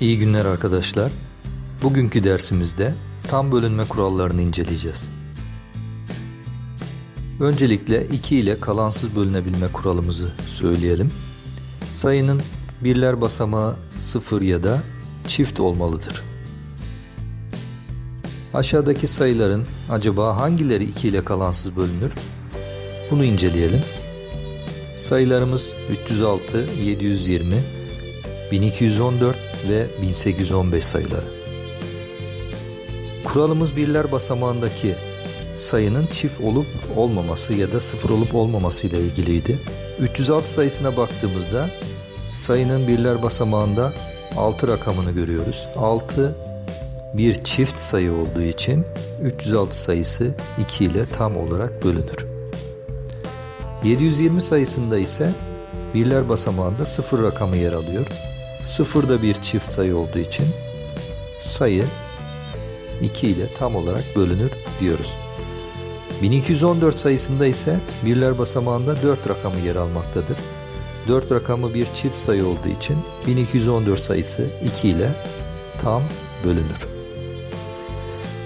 İyi günler arkadaşlar. Bugünkü dersimizde tam bölünme kurallarını inceleyeceğiz. Öncelikle 2 ile kalansız bölünebilme kuralımızı söyleyelim. Sayının birler basamağı 0 ya da çift olmalıdır. Aşağıdaki sayıların acaba hangileri 2 ile kalansız bölünür? Bunu inceleyelim. Sayılarımız 306, 720, 1214 ve 1815 sayıları. Kuralımız birler basamağındaki sayının çift olup olmaması ya da sıfır olup olmaması ile ilgiliydi. 306 sayısına baktığımızda sayının birler basamağında 6 rakamını görüyoruz. 6 bir çift sayı olduğu için 306 sayısı 2 ile tam olarak bölünür. 720 sayısında ise birler basamağında 0 rakamı yer alıyor. 0 da bir çift sayı olduğu için sayı 2 ile tam olarak bölünür diyoruz. 1214 sayısında ise birler basamağında 4 rakamı yer almaktadır. 4 rakamı bir çift sayı olduğu için 1214 sayısı 2 ile tam bölünür.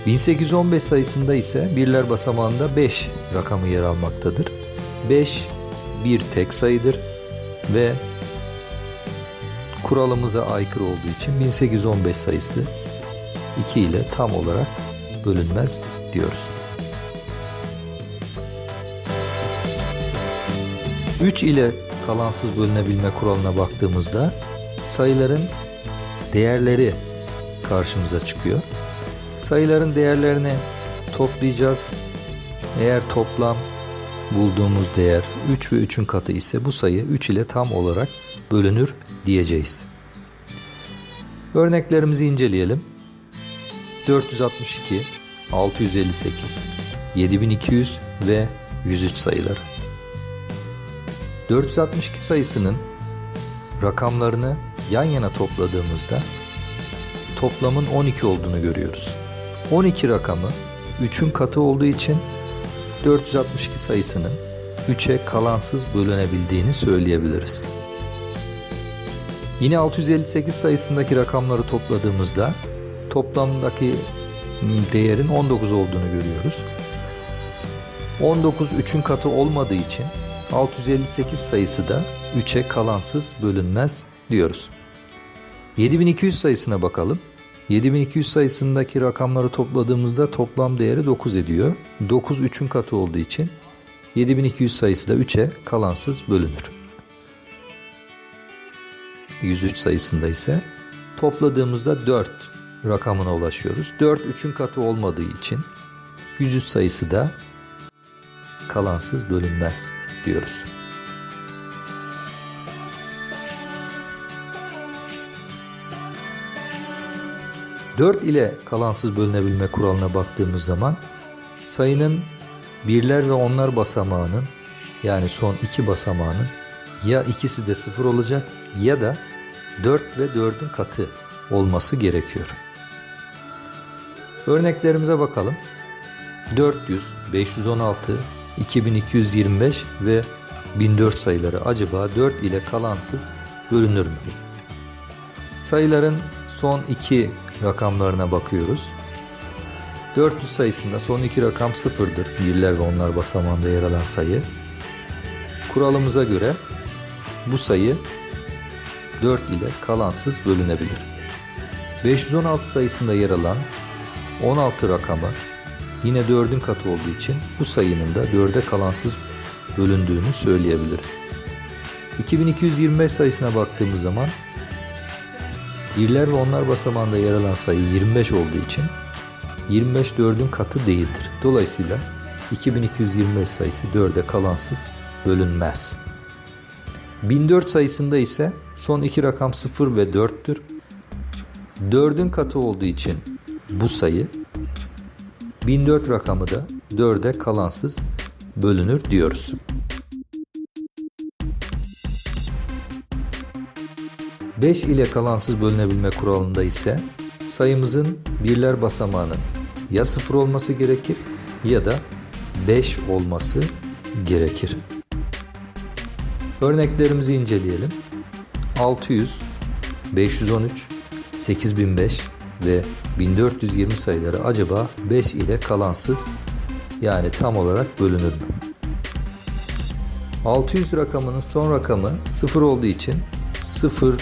1815 sayısında ise birler basamağında 5 rakamı yer almaktadır. 5 bir tek sayıdır ve kuralımıza aykırı olduğu için 1815 sayısı 2 ile tam olarak bölünmez diyoruz. 3 ile kalansız bölünebilme kuralına baktığımızda sayıların değerleri karşımıza çıkıyor. Sayıların değerlerini toplayacağız. Eğer toplam bulduğumuz değer 3 ve 3'ün katı ise bu sayı 3 ile tam olarak bölünür diyeceğiz. Örneklerimizi inceleyelim. 462, 658, 7200 ve 103 sayıları. 462 sayısının rakamlarını yan yana topladığımızda toplamın 12 olduğunu görüyoruz. 12 rakamı 3'ün katı olduğu için 462 sayısının 3'e kalansız bölünebildiğini söyleyebiliriz. Yine 658 sayısındaki rakamları topladığımızda toplamdaki değerin 19 olduğunu görüyoruz. 19 3'ün katı olmadığı için 658 sayısı da 3'e kalansız bölünmez diyoruz. 7200 sayısına bakalım. 7200 sayısındaki rakamları topladığımızda toplam değeri 9 ediyor. 9 3'ün katı olduğu için 7200 sayısı da 3'e kalansız bölünür. 103 sayısında ise topladığımızda 4 rakamına ulaşıyoruz. 4 3'ün katı olmadığı için 103 sayısı da kalansız bölünmez diyoruz. Dört ile kalansız bölünebilme kuralına baktığımız zaman sayının birler ve onlar basamağının yani son iki basamağının ya ikisi de sıfır olacak ya da 4 ve 4'ün katı olması gerekiyor. Örneklerimize bakalım. 400, 516, 2225 ve 1004 sayıları acaba 4 ile kalansız bölünür mü? Sayıların son iki rakamlarına bakıyoruz. 400 sayısında son iki rakam sıfırdır. Birler ve onlar basamağında yer alan sayı. Kuralımıza göre bu sayı 4 ile kalansız bölünebilir. 516 sayısında yer alan 16 rakamı yine 4'ün katı olduğu için bu sayının da 4'e kalansız bölündüğünü söyleyebiliriz. 2225 sayısına baktığımız zaman birler ve onlar basamağında yer alan sayı 25 olduğu için 25 4'ün katı değildir. Dolayısıyla 2225 sayısı 4'e kalansız bölünmez. 1004 sayısında ise son iki rakam 0 ve 4'tür. 4'ün katı olduğu için bu sayı 1004 rakamı da 4'e kalansız bölünür diyoruz. Beş ile kalansız bölünebilme kuralında ise sayımızın birler basamağının ya sıfır olması gerekir ya da 5 olması gerekir. Örneklerimizi inceleyelim. 600, 513, 8005 ve 1420 sayıları acaba 5 ile kalansız yani tam olarak bölünür mü? 600 rakamının son rakamı 0 olduğu için 0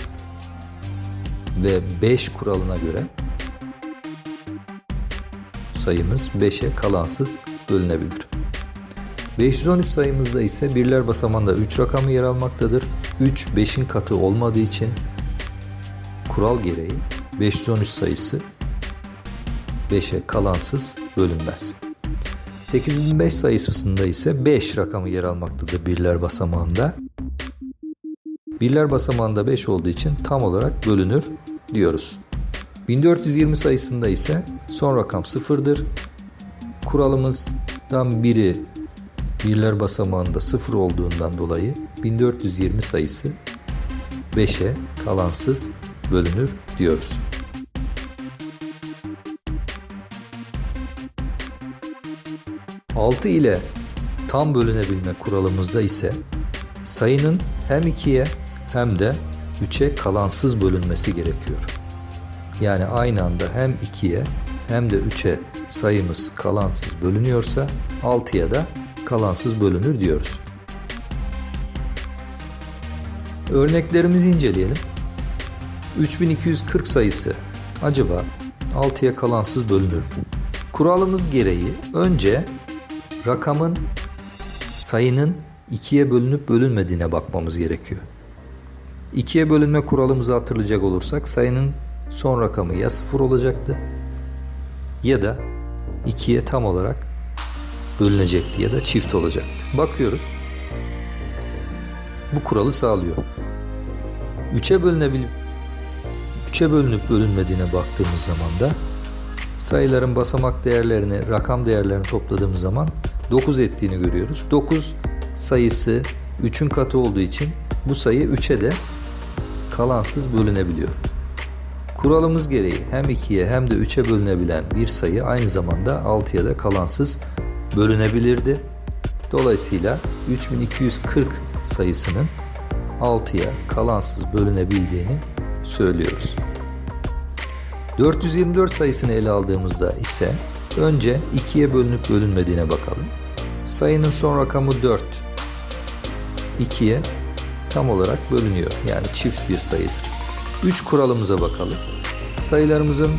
ve 5 kuralına göre sayımız 5'e kalansız bölünebilir. 513 sayımızda ise birler basamağında 3 rakamı yer almaktadır. 3 5'in katı olmadığı için kural gereği 513 sayısı 5'e kalansız bölünmez. 8005 sayısında ise 5 rakamı yer almaktadır birler basamağında. Birler basamağında 5 olduğu için tam olarak bölünür diyoruz. 1420 sayısında ise son rakam sıfırdır. Kuralımızdan biri birler basamağında sıfır olduğundan dolayı 1420 sayısı 5'e kalansız bölünür diyoruz. Altı ile tam bölünebilme kuralımızda ise sayının hem 2'ye hem de 3'e kalansız bölünmesi gerekiyor. Yani aynı anda hem 2'ye hem de 3'e sayımız kalansız bölünüyorsa 6'ya da kalansız bölünür diyoruz. Örneklerimizi inceleyelim. 3240 sayısı acaba 6'ya kalansız bölünür mü? Kuralımız gereği önce rakamın sayının 2'ye bölünüp bölünmediğine bakmamız gerekiyor. 2'ye bölünme kuralımızı hatırlayacak olursak sayının son rakamı ya 0 olacaktı ya da 2'ye tam olarak bölünecekti ya da çift olacaktı. Bakıyoruz. Bu kuralı sağlıyor. 3'e bölünebilip 3'e bölünüp bölünmediğine baktığımız zaman da sayıların basamak değerlerini, rakam değerlerini topladığımız zaman 9 ettiğini görüyoruz. 9 sayısı 3'ün katı olduğu için bu sayı 3'e de kalansız bölünebiliyor. Kuralımız gereği hem 2'ye hem de 3'e bölünebilen bir sayı aynı zamanda 6'ya da kalansız bölünebilirdi. Dolayısıyla 3240 sayısının 6'ya kalansız bölünebildiğini söylüyoruz. 424 sayısını ele aldığımızda ise önce 2'ye bölünüp bölünmediğine bakalım. Sayının son rakamı 4. 2'ye tam olarak bölünüyor. Yani çift bir sayıdır. 3 kuralımıza bakalım. Sayılarımızın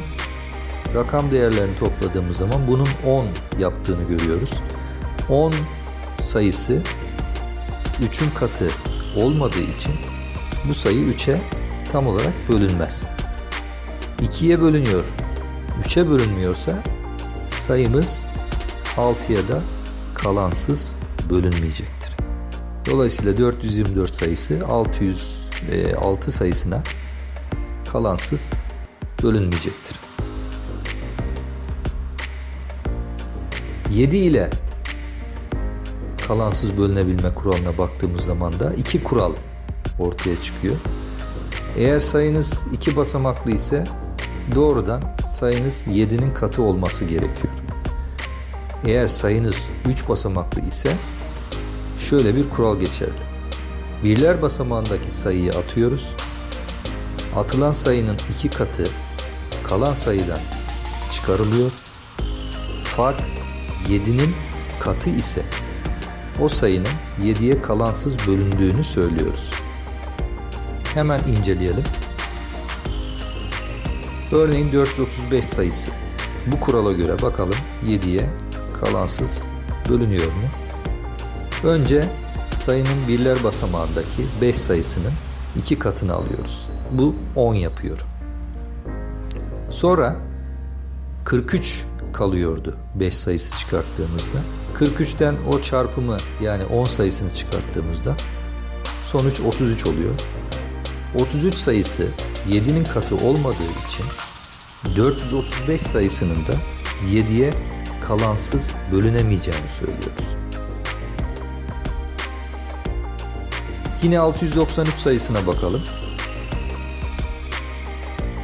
rakam değerlerini topladığımız zaman bunun 10 yaptığını görüyoruz. 10 sayısı 3'ün katı olmadığı için bu sayı 3'e tam olarak bölünmez. 2'ye bölünüyor. 3'e bölünmüyorsa sayımız 6'ya da kalansız bölünmeyecektir. Dolayısıyla 424 sayısı 606 sayısına kalansız bölünmeyecektir. 7 ile kalansız bölünebilme kuralına baktığımız zaman da iki kural ortaya çıkıyor. Eğer sayınız iki basamaklı ise doğrudan sayınız 7'nin katı olması gerekiyor. Eğer sayınız 3 basamaklı ise şöyle bir kural geçerli. Birler basamağındaki sayıyı atıyoruz. Atılan sayının iki katı kalan sayıdan çıkarılıyor. Fark 7'nin katı ise o sayının 7'ye kalansız bölündüğünü söylüyoruz. Hemen inceleyelim. Örneğin 435 sayısı. Bu kurala göre bakalım 7'ye kalansız bölünüyor mu? Önce sayının birler basamağındaki 5 sayısının iki katını alıyoruz. Bu 10 yapıyor. Sonra 43 kalıyordu 5 sayısı çıkarttığımızda. 43'ten o çarpımı yani 10 sayısını çıkarttığımızda sonuç 33 oluyor. 33 sayısı 7'nin katı olmadığı için 435 sayısının da 7'ye kalansız bölünemeyeceğini söylüyoruz. Yine 693 sayısına bakalım.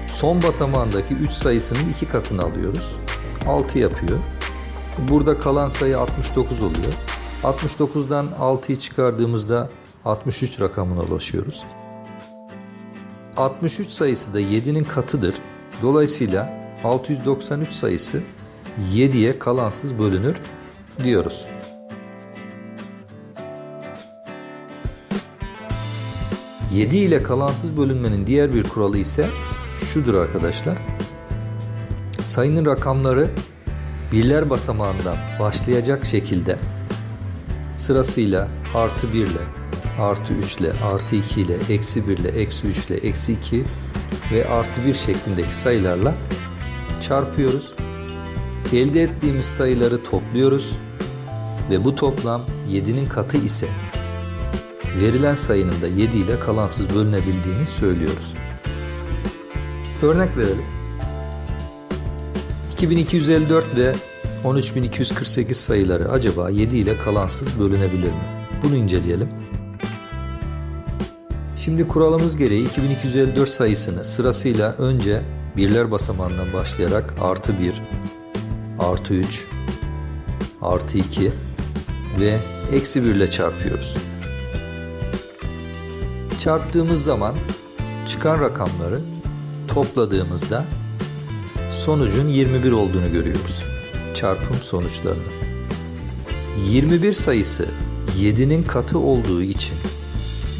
Son basamağındaki 3 sayısının 2 katını alıyoruz. 6 yapıyor. Burada kalan sayı 69 oluyor. 69'dan 6'yı çıkardığımızda 63 rakamına ulaşıyoruz. 63 sayısı da 7'nin katıdır. Dolayısıyla 693 sayısı 7'ye kalansız bölünür diyoruz. Yedi ile kalansız bölünmenin diğer bir kuralı ise şudur arkadaşlar. Sayının rakamları birler basamağından başlayacak şekilde sırasıyla artı 1 ile, artı 3 ile, artı 2 ile, eksi 1 ile, eksi 3 ile, eksi 2 ve artı 1 şeklindeki sayılarla çarpıyoruz. Elde ettiğimiz sayıları topluyoruz ve bu toplam 7'nin katı ise verilen sayının da 7 ile kalansız bölünebildiğini söylüyoruz. Örnek verelim. 2254 ve 13248 sayıları acaba 7 ile kalansız bölünebilir mi? Bunu inceleyelim. Şimdi kuralımız gereği 2254 sayısını sırasıyla önce birler basamağından başlayarak artı 1, artı 3, artı 2 ve eksi 1 ile çarpıyoruz. Çarptığımız zaman çıkan rakamları topladığımızda sonucun 21 olduğunu görüyoruz. Çarpım sonuçlarını. 21 sayısı 7'nin katı olduğu için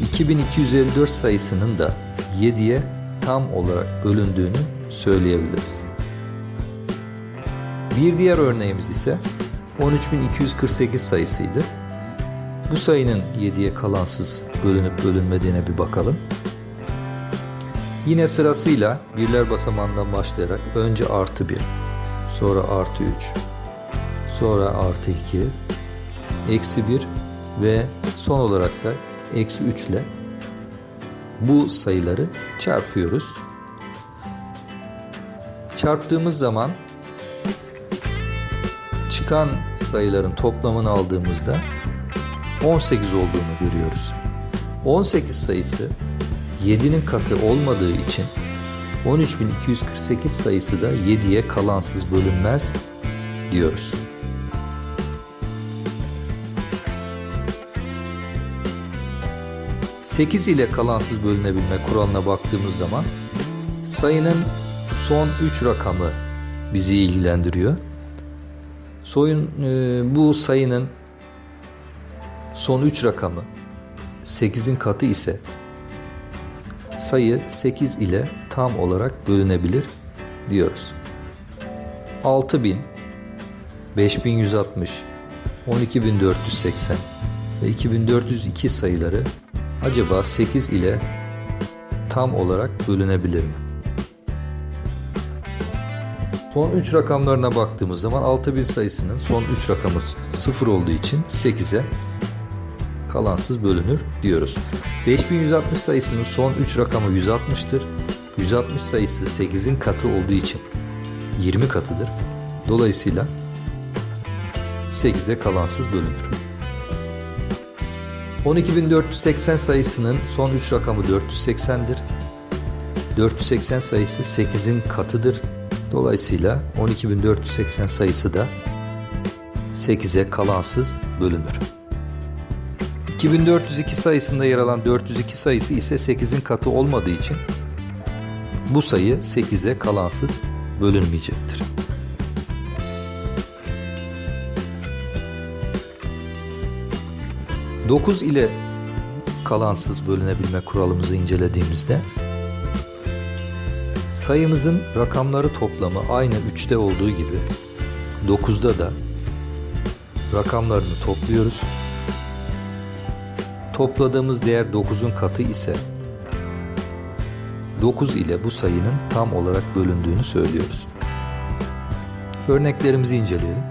2254 sayısının da 7'ye tam olarak bölündüğünü söyleyebiliriz. Bir diğer örneğimiz ise 13248 sayısıydı. Bu sayının 7'ye kalansız bölünüp bölünmediğine bir bakalım. Yine sırasıyla birler basamağından başlayarak önce artı 1, sonra artı 3, sonra artı 2, eksi 1 ve son olarak da eksi 3 ile bu sayıları çarpıyoruz. Çarptığımız zaman çıkan sayıların toplamını aldığımızda 18 olduğunu görüyoruz. 18 sayısı 7'nin katı olmadığı için 13248 sayısı da 7'ye kalansız bölünmez diyoruz. Sekiz ile kalansız bölünebilme kuralına baktığımız zaman sayının son 3 rakamı bizi ilgilendiriyor. Soyun e, bu sayının son 3 rakamı 8'in katı ise sayı 8 ile tam olarak bölünebilir diyoruz. 6000, 5160, 12480 ve 2402 sayıları acaba 8 ile tam olarak bölünebilir mi? Son 3 rakamlarına baktığımız zaman 6000 sayısının son 3 rakamı 0 olduğu için 8'e kalansız bölünür diyoruz. 5160 sayısının son 3 rakamı 160'tır. 160 sayısı 8'in katı olduğu için 20 katıdır. Dolayısıyla 8'e kalansız bölünür. 12480 sayısının son 3 rakamı 480'dir. 480 sayısı 8'in katıdır. Dolayısıyla 12480 sayısı da 8'e kalansız bölünür. 2402 sayısında yer alan 402 sayısı ise 8'in katı olmadığı için bu sayı 8'e kalansız bölünmeyecektir. Dokuz ile kalansız bölünebilme kuralımızı incelediğimizde sayımızın rakamları toplamı aynı 3'te olduğu gibi 9'da da rakamlarını topluyoruz Topladığımız değer 9'un katı ise 9 ile bu sayının tam olarak bölündüğünü söylüyoruz. Örneklerimizi inceleyelim.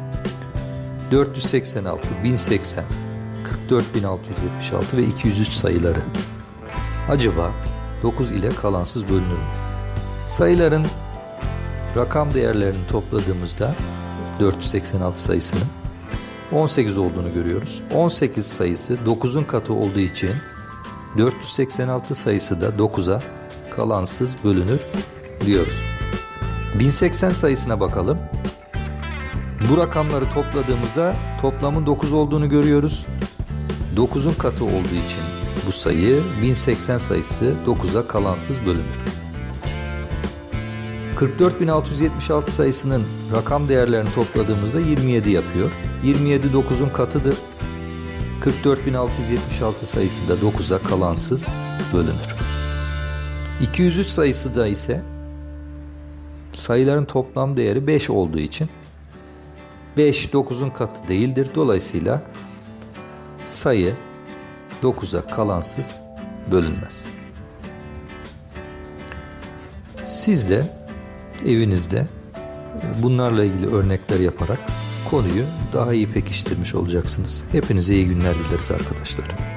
486, 1080, 44676 ve 203 sayıları. Acaba 9 ile kalansız bölünür mü? Sayıların rakam değerlerini topladığımızda 486 sayısının 18 olduğunu görüyoruz. 18 sayısı 9'un katı olduğu için 486 sayısı da 9'a kalansız bölünür diyoruz. 1080 sayısına bakalım. Bu rakamları topladığımızda toplamın 9 olduğunu görüyoruz. 9'un katı olduğu için bu sayı 1080 sayısı 9'a kalansız bölünür. 44676 sayısının rakam değerlerini topladığımızda 27 yapıyor. 27 9'un katıdır. 44676 sayısı da 9'a kalansız bölünür. 203 sayısı da ise sayıların toplam değeri 5 olduğu için 5 9'un katı değildir. Dolayısıyla sayı 9'a kalansız bölünmez. Siz de evinizde bunlarla ilgili örnekler yaparak konuyu daha iyi pekiştirmiş olacaksınız. Hepinize iyi günler dileriz arkadaşlar.